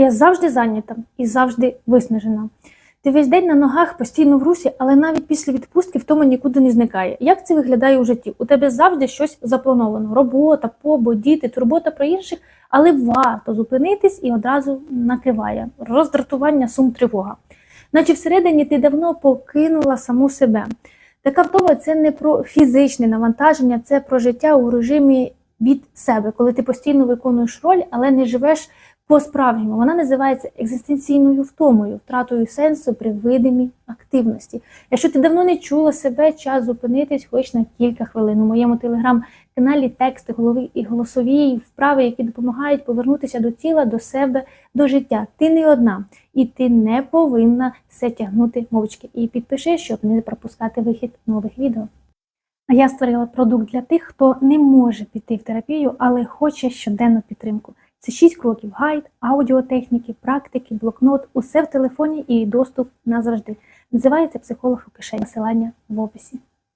Я завжди зайнята і завжди виснажена. Ти весь день на ногах, постійно в русі, але навіть після відпустки втома нікуди не зникає. Як це виглядає у житті? У тебе завжди щось заплановано: робота, побут, діти, турбота про інших, але варто зупинитись і одразу накриває роздратування, сум, тривога. Наче всередині ти давно покинула саму себе. Така втома це не про фізичне навантаження, це про життя у режимі від себе, коли ти постійно виконуєш роль, але не живеш по-справжньому. Вона називається екзистенційною втомою, втратою сенсу при видимій активності. Якщо ти давно не чула себе, час зупинитись хоч на кілька хвилин. У моєму телеграм-каналі тексти голови і голосові вправи, які допомагають повернутися до тіла, до себе, до життя. Ти не одна, і ти не повинна все тягнути мовчки. І підпиши, щоб не пропускати вихід нових відео. А я створила продукт для тих, хто не може піти в терапію, але хоче щоденну підтримку. Це 6 кроків: гайд, аудіотехніки, практики, блокнот, усе в телефоні і доступ назавжди. Називається психолог у кишені. Посилання в описі.